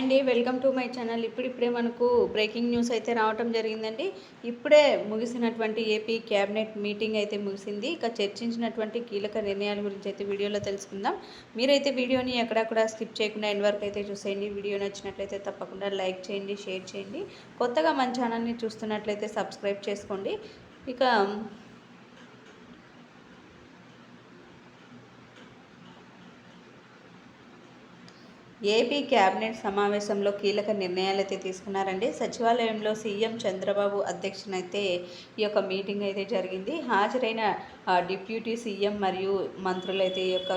అండి. Welcome to my channel. ఇప్పుడిప్పుడే మనకు బ్రేకింగ్ న్యూస్ అయితే రావటం జరిగిందండి. ఇప్పుడే ముగిసినటువంటి ఏపీ క్యాబినెట్ మీటింగ్ అయితే ముగిసింది. ఇక చర్చించినటువంటి కీలక నిర్ణయాల గురించి అయితే వీడియోలో తెలుసుకుందాం. మీరైతే వీడియోని ఎక్కడక్కడ స్కిప్ చేయకుండా ఎండ్ వరకు అయితే చూసేయండి. వీడియో నచ్చినట్లయితే తప్పకుండా లైక్ చేయండి షేర్ చేయండి. కొత్తగా మన ఛానల్ని చూస్తున్నట్లయితే సబ్స్క్రైబ్ చేసుకోండి. ఇక ఏపీ కేబినెట్ సమావేశంలో కీలక నిర్ణయాలు అయితే తీసుకున్నారండి. సచివాలయంలో సీఎం చంద్రబాబు అధ్యక్షన అయితే ఈ యొక్క మీటింగ్ అయితే జరిగింది. హాజరైన డిప్యూటీ సీఎం మరియు మంత్రులైతే ఈ యొక్క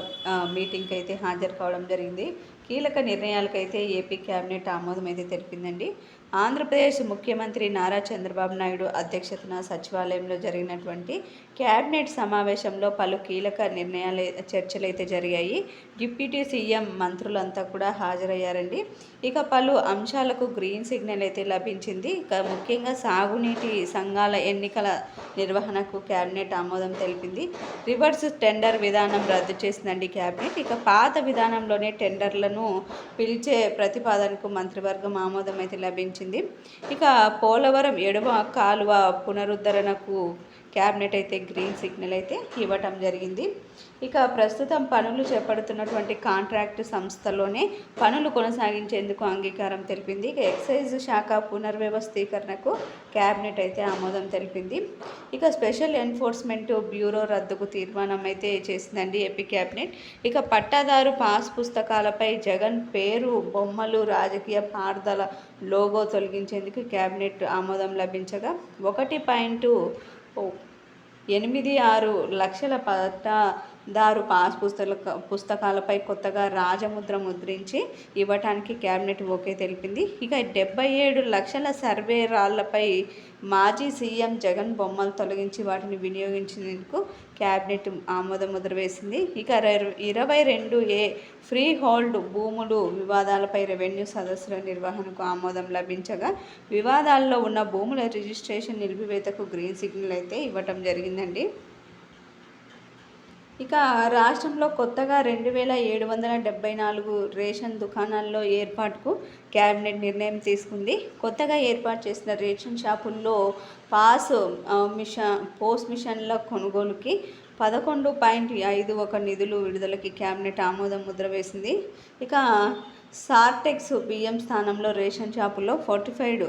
మీటింగ్కి అయితే హాజరు కావడం జరిగింది. కీలక నిర్ణయాలకైతే ఏపీ కేబినెట్ ఆమోదం అయితే తెలిపిందండి. ఆంధ్రప్రదేశ్ ముఖ్యమంత్రి నారా చంద్రబాబు నాయుడు అధ్యక్షతన సచివాలయంలో జరిగినటువంటి కేబినెట్ సమావేశంలో పలు కీలక నిర్ణయాలు చర్చలు అయితే జరిగాయి. డిప్యూటీ సీఎం మంత్రులంతా కూడా హాజరయ్యారండి. ఇక పలు అంశాలకు గ్రీన్ సిగ్నల్ అయితే లభించింది. ఇక ముఖ్యంగా సాగునీటి సంఘాల ఎన్నికల నిర్వహణకు కేబినెట్ ఆమోదం తెలిపింది. రివర్స్ టెండర్ విధానం రద్దు చేసిందండి కేబినెట్ ఇక పాత విధానంలోనే టెండర్లను పిలిచే ప్రతిపాదనకు మంత్రివర్గం ఆమోదం అయితే లభించింది. ఇక పోలవరం ఎడమ కాలువ పునరుద్ధరణకు క్యాబినెట్ అయితే గ్రీన్ సిగ్నల్ అయితే ఇవ్వటం జరిగింది. ఇక ప్రస్తుతం పనులు చేపడుతున్నటువంటి కాంట్రాక్ట్ సంస్థలోనే పనులు కొనసాగించేందుకు అంగీకారం తెలిపింది. ఇక ఎక్సైజ్ శాఖ పునర్వ్యవస్థీకరణకు క్యాబినెట్ అయితే ఆమోదం తెలిపింది. ఇక స్పెషల్ ఎన్ఫోర్స్మెంట్ బ్యూరో రద్దుకు తీర్మానం అయితే చేసిందండి ఏపీ క్యాబినెట్. ఇక పట్టాదారు పాస్ పుస్తకాలపై జగన్ పేరు బొమ్మలు రాజకీయ పార్దల లోగో తొలగించేందుకు క్యాబినెట్ ఆమోదం లభించగా ఒకటి పాయింట్ ఎనిమిది ఆరు లక్షల దారు పాస్ పుస్తక పుస్తకాలపై కొత్తగా రాజముద్ర ముద్రించి ఇవ్వటానికి కేబినెట్ ఓకే తెలిపింది. ఇక డెబ్బై ఏడు లక్షల సర్వే రాళ్ళపై మాజీ సీఎం జగన్ బొమ్మలు తొలగించి వాటిని వినియోగించేందుకు క్యాబినెట్ ఆమోద ముద్ర వేసింది. ఇక ఇరవై రెండు ఏ ఫ్రీ హోల్డ్ భూములు వివాదాలపై రెవెన్యూ సదస్సుల నిర్వహణకు ఆమోదం లభించగా వివాదాల్లో ఉన్న భూముల రిజిస్ట్రేషన్ నిలిపివేతకు గ్రీన్ సిగ్నల్ అయితే ఇవ్వటం జరిగిందండి. ఇక రాష్ట్రంలో కొత్తగా రెండు వేల ఏడు వందల డెబ్బై నాలుగు రేషన్ దుకాణాల్లో ఏర్పాటుకు క్యాబినెట్ నిర్ణయం తీసుకుంది. కొత్తగా ఏర్పాటు చేసిన రేషన్ షాపుల్లో పాస్ మిషన్ పోస్ట్ మిషన్ల కొనుగోలుకి పదకొండు పాయింట్ ఐదు ఒక నిధులు విడుదలకి క్యాబినెట్ ఆమోదం ముద్ర వేసింది. ఇక సార్టెక్స్ బియ్యం స్థానంలో రేషన్ షాపుల్లో ఫోర్టిఫైడ్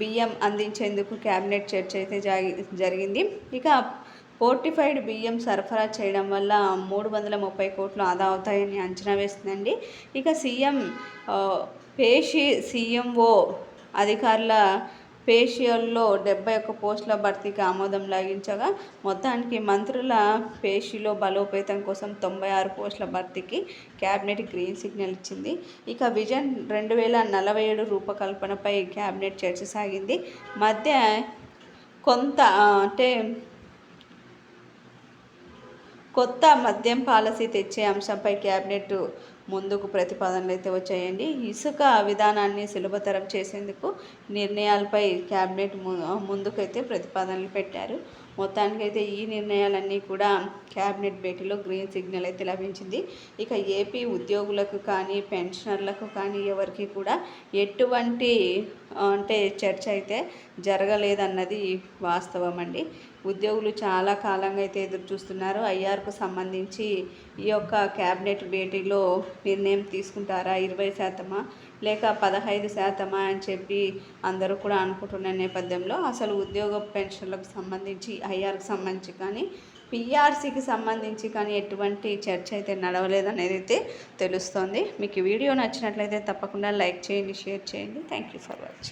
బియ్యం అందించేందుకు క్యాబినెట్ చర్చ అయితే జరిగింది. ఇక ఫోర్టిఫైడ్ బియ్యం సరఫరా చేయడం వల్ల మూడు వందల ముప్పై కోట్లు ఆదా అవుతాయని అంచనా వేస్తుందండి. ఇక సీఎం పేషి సీఎంఓ అధికారుల పేషియల్లో డెబ్బై ఒక్క పోస్టుల భర్తీకి ఆమోదం లాగించగా మొత్తానికి మంత్రుల పేషిలో బలోపేతం కోసం తొంభై ఆరు పోస్టుల భర్తీకి క్యాబినెట్ గ్రీన్ సిగ్నల్ ఇచ్చింది. ఇక విజన్ రెండు వేల నలభై ఏడు రూపకల్పనపై క్యాబినెట్ చర్చ సాగింది. మధ్య కొంత అంటే కొత్త మద్యం పాలసీ తెచ్చే అంశంపై క్యాబినెట్ ముందుకు ప్రతిపాదనలు అయితే వచ్చాయండి. ఇసుక విధానాన్ని సులభతరం చేసేందుకు నిర్ణయాలపై క్యాబినెట్ ముందుకైతే ప్రతిపాదనలు పెట్టారు. మొత్తానికైతే ఈ నిర్ణయాలన్నీ కూడా క్యాబినెట్ భేటీలో గ్రీన్ సిగ్నల్ అయితే లభించింది. ఇక ఏపీ ఉద్యోగులకు కానీ పెన్షనర్లకు కానీ ఎవరికి కూడా ఎటువంటి అంటే చర్చ అయితే జరగలేదన్నది వాస్తవం అండి ఉద్యోగులు చాలా కాలంగా అయితే ఎదురు చూస్తున్నారు. ఐఆర్కు సంబంధించి ఈ యొక్క క్యాబినెట్ భేటీలో నిర్ణయం తీసుకుంటారా? ఇరవై శాతమా? లేక పదహైదు శాతమా అని చెప్పి అందరూ కూడా అనుకుంటున్న నేపథ్యంలో అసలు ఉద్యోగ పెన్షన్లకు సంబంధించి ఐఆర్కి సంబంధించి కానీ పిఆర్సీకి సంబంధించి కానీ ఎటువంటి చర్చ అయితే నడవలేదనేది అయితే తెలుస్తోంది. మీకు వీడియో నచ్చినట్లయితే తప్పకుండా లైక్ చేయండి షేర్ చేయండి. Thank you for watching.